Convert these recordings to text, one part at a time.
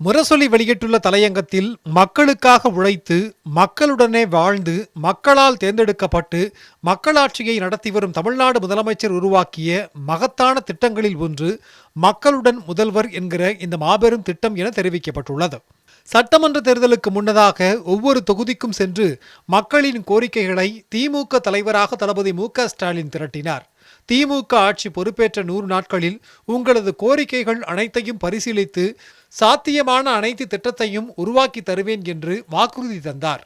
முரசொலி வெளியிட்டுள்ள தலையங்கத்தில் மக்களுக்காக உழைத்து மக்களுடனே வாழ்ந்து மக்களால் தேர்ந்தெடுக்கப்பட்டு மக்களாட்சியை நடத்தி வரும் தமிழ்நாடு முதலமைச்சர் உருவாக்கிய மகத்தான திட்டங்களில் ஒன்று மக்களுடன் முதல்வர் என்கிற இந்த மாபெரும் திட்டம் என தெரிவிக்கப்பட்டுள்ளது. சட்டமன்ற தேர்தலுக்கு முன்னதாக ஒவ்வொரு தொகுதிக்கும் சென்று மக்களின் கோரிக்கைகளை திமுக தலைவராக தளபதி மு க ஸ்டாலின் திரட்டினார். திமுக ஆட்சி பொறுப்பேற்ற நூறு நாட்களில் உங்களது கோரிக்கைகள் அனைத்தையும் பரிசீலித்து சாத்தியமான அனைத்து திட்டத்தையும் உருவாக்கி தருவேன் என்று வாக்குறுதி தந்தார்.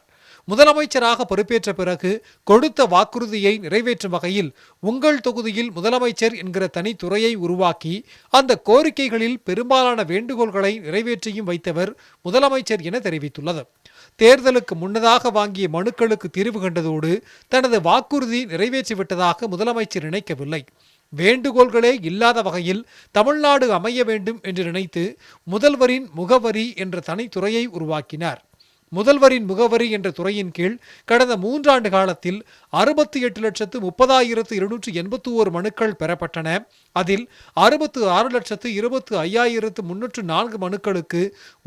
முதலமைச்சராக பொறுப்பேற்ற பிறகு கொடுத்த வாக்குறுதியை நிறைவேற்றும் வகையில் உங்கள் தொகுதியில் முதலமைச்சர் என்கிற தனித்துறையை உருவாக்கி அந்த கோரிக்கைகளில் பெரும்பாலான வேண்டுகோள்களை நிறைவேற்றியும் வைத்தவர் முதலமைச்சர் என தெரிவித்துள்ளது. தேர்தலுக்கு முன்னதாக வாங்கிய மனுக்களுக்கு தீர்வு கண்டதோடு தனது வாக்குறுதி நிறைவேற்றிவிட்டதாக முதலமைச்சர் நினைக்கவில்லை. வேண்டுகோள்களே இல்லாத வகையில் தமிழ்நாடு அமைய வேண்டும் என்று நினைத்து முதல்வரின் முகவரி என்ற தனித்துறையை உருவாக்கினார். முதல்வரின் முகவரி என்ற துறையின் கீழ் கடந்த மூன்றாண்டு காலத்தில் அறுபத்தி எட்டு லட்சத்து முப்பதாயிரத்து இருநூற்று எண்பத்தி ஓரு மனுக்கள் பெறப்பட்டன. அதில் அறுபத்து ஆறு லட்சத்து இருபத்து ஐயாயிரத்து முன்னூற்று நான்கு மனுக்களுக்கு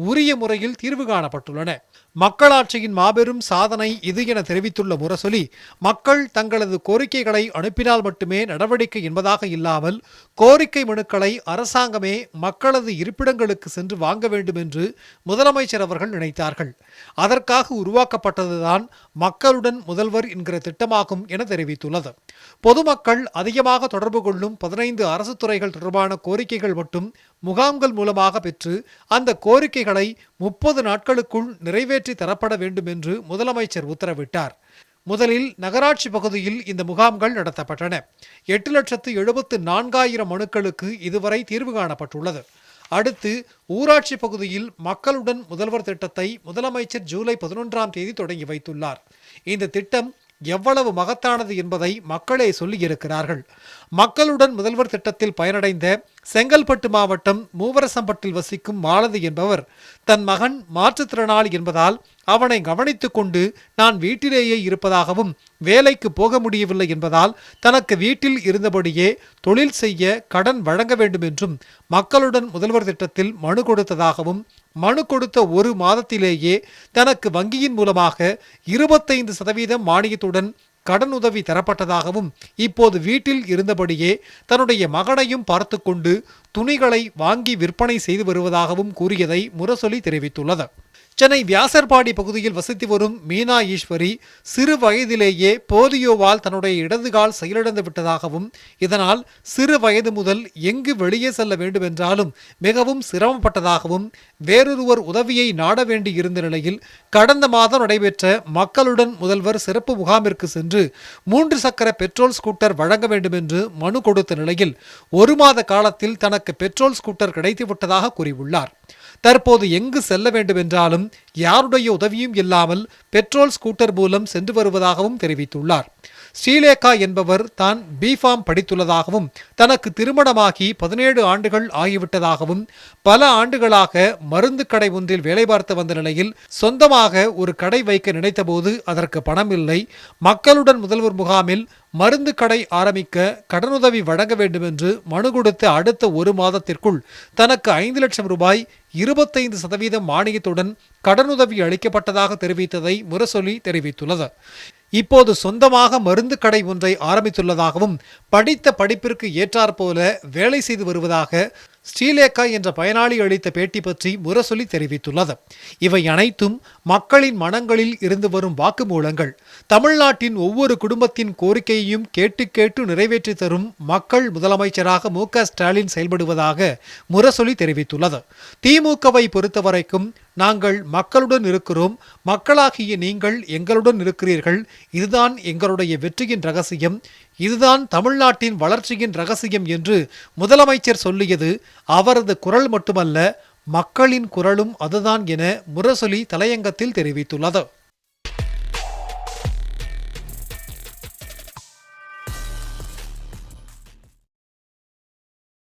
உரிய முறையில் தீர்வு காணப்பட்டுள்ளன. மக்களாட்சியின் மாபெரும் சாதனை இது என தெரிவித்துள்ள முரசொலி மக்கள் தங்களது கோரிக்கைகளை அனுப்பினால் மட்டுமே நடவடிக்கை என்பதாக இல்லாமல் கோரிக்கை மனுக்களை அரசாங்கமே மக்களது இருப்பிடங்களுக்கு சென்று வாங்க வேண்டும் என்று முதலமைச்சர் அவர்கள் நினைத்தார்கள். அதற்காக உருவாக்கப்பட்டதுதான் மக்களுடன் முதல்வர் என்கிற திட்டமாகும் என தெரிவித்துள்ளது. பொதுமக்கள் அதிகமாக தொடர்பு கொள்ளும் பதினைந்து அரசு துறைகள் தொடர்பான கோரிக்கைகள் மட்டும் முகாம்கள் மூலமாக பெற்று அந்த கோரிக்கைகளை முப்பது நாட்களுக்குள் நிறைவேற்றி தரப்பட வேண்டும் என்று முதலமைச்சர் உத்தரவிட்டார். முதலில் நகராட்சி பகுதியில் இந்த முகாம்கள் நடத்தப்பட்டன. எட்டு லட்சத்து எழுபத்து நான்காயிரம் மனுக்களுக்கு இதுவரை தீர்வு காணப்பட்டுள்ளது. அடுத்து ஊராட்சி பகுதியில் மக்களுடன் முதல்வர் திட்டத்தை முதலமைச்சர் ஜூலை பதினொன்றாம் தேதி தொடங்கி வைத்துள்ளார். இந்த திட்டம் எவ்வளவு மகத்தானது என்பதை மக்களே சொல்லியிருக்கிறார்கள். மக்களுடன் முதல்வர் திட்டத்தில் பயனடைந்த செங்கல்பட்டு மாவட்டம் மூவரசம்பட்டில் வசிக்கும் மாலதி என்பவர் தன் மகன் மாற்றுத்திறனாளி என்பதால் அவனை கவனித்து கொண்டு நான் வீட்டிலேயே இருப்பதாகவும் வேலைக்கு போக முடியவில்லை என்பதால் தனக்கு வீட்டில் இருந்தபடியே தொழில் செய்ய கடன் வழங்க வேண்டும் என்றும் மக்களுடன் முதல்வர் திட்டத்தில் மனு கொடுத்ததாகவும் மனு கொடுத்த ஒரு மாதத்திலேயே தனக்கு வங்கியின் மூலமாக இருபத்தைந்து சதவீதம் மானியத்துடன் கடன் உதவி தரப்பட்டதாகவும் இப்போது வீட்டில் இருந்தபடியே தன்னுடைய மகனையும் பார்த்து கொண்டு துணிகளை வாங்கி விற்பனை செய்து வருவதாகவும் கூறியதை முரசொலி தெரிவித்துள்ளது. சென்னை வியாசர்பாடி பகுதியில் வசித்து வரும் மீனா ஈஸ்வரி சிறு வயதிலேயே போலியோவால் தன்னுடைய இடதுகால் செயலிழந்து விட்டதாகவும் இதனால் சிறு வயது முதல் எங்கு வெளியே செல்ல வேண்டுமென்றாலும் மிகவும் சிரமப்பட்டதாகவும் வேறொருவர் உதவியை நாட வேண்டி இருந்த நிலையில் கடந்த மாதம் நடைபெற்ற மக்களுடன் முதல்வர் சிறப்பு முகாமிற்கு சென்று மூன்று சக்கர பெட்ரோல் ஸ்கூட்டர் வழங்க வேண்டுமென்று மனு கொடுத்த நிலையில் ஒரு மாத காலத்தில் தனக்கு பெட்ரோல் ஸ்கூட்டர் கிடைத்துவிட்டதாக கூறியுள்ளார். தற்போது எங்கு செல்ல வேண்டுமென்றாலும் யாருடைய உதவியும் இல்லாமல் பெட்ரோல் ஸ்கூட்டர் மூலம் சென்று வருவதாகவும் தெரிவித்துள்ளார். ஸ்ரீலேகா என்பவர் தான் பிஃபார்ம் படித்துள்ளதாகவும் தனக்கு திருமணமாகி பதினேழு ஆண்டுகள் ஆகிவிட்டதாகவும் பல ஆண்டுகளாக மருந்து கடை ஒன்றில் வேலை பார்த்து வந்த நிலையில் சொந்தமாக ஒரு கடை வைக்க நினைத்தபோது அதற்கு பணம் இல்லை மக்களுடன் முதல்வர் முகாமில் மருந்து கடை ஆரம்பிக்க கடனுதவி வழங்க வேண்டும் என்று மனு கொடுத்த அடுத்த ஒரு மாதத்திற்குள் தனக்கு ஐந்து லட்சம் ரூபாய் இருபத்தைந்து சதவீதம் மானியத்துடன் கடனுதவி அளிக்கப்பட்டதாக தெரிவித்ததை முரசொலி தெரிவித்துள்ளது. இப்போது சொந்தமாக மருந்து கடை ஒன்றை ஆரம்பித்துள்ளதாகவும் படித்த படிப்பிற்கு ஏற்றாற்போல வேலை செய்து வருவதாக ஸ்ரீலேகா என்ற பயனாளி அளித்த பேட்டி பற்றி முரசொலி தெரிவித்துள்ளது. இவை அனைத்தும் மக்களின் மனங்களில் இருந்து வரும் வாக்குமூலங்கள். தமிழ்நாட்டின் ஒவ்வொரு குடும்பத்தின் கோரிக்கையையும் கேட்டு கேட்டு நிறைவேற்றி தரும் மக்கள் முதலமைச்சராக மு ஸ்டாலின் செயல்படுவதாக முரசொலி தெரிவித்துள்ளது. திமுகவை பொறுத்தவரைக்கும் நாங்கள் மக்களுடன் இருக்கிறோம். மக்களாகிய நீங்கள் எங்களுடன் இருக்கிறீர்கள். இதுதான் எங்களுடைய வெற்றியின் ரகசியம். இதுதான் தமிழ்நாட்டின் வளர்ச்சியின் ரகசியம் என்று முதலமைச்சர் சொல்லியது. அவரது குரல் மட்டுமல்ல மக்களின் குரலும் அதுதான் என முரசொலி தலையங்கத்தில் தெரிவித்துள்ளது.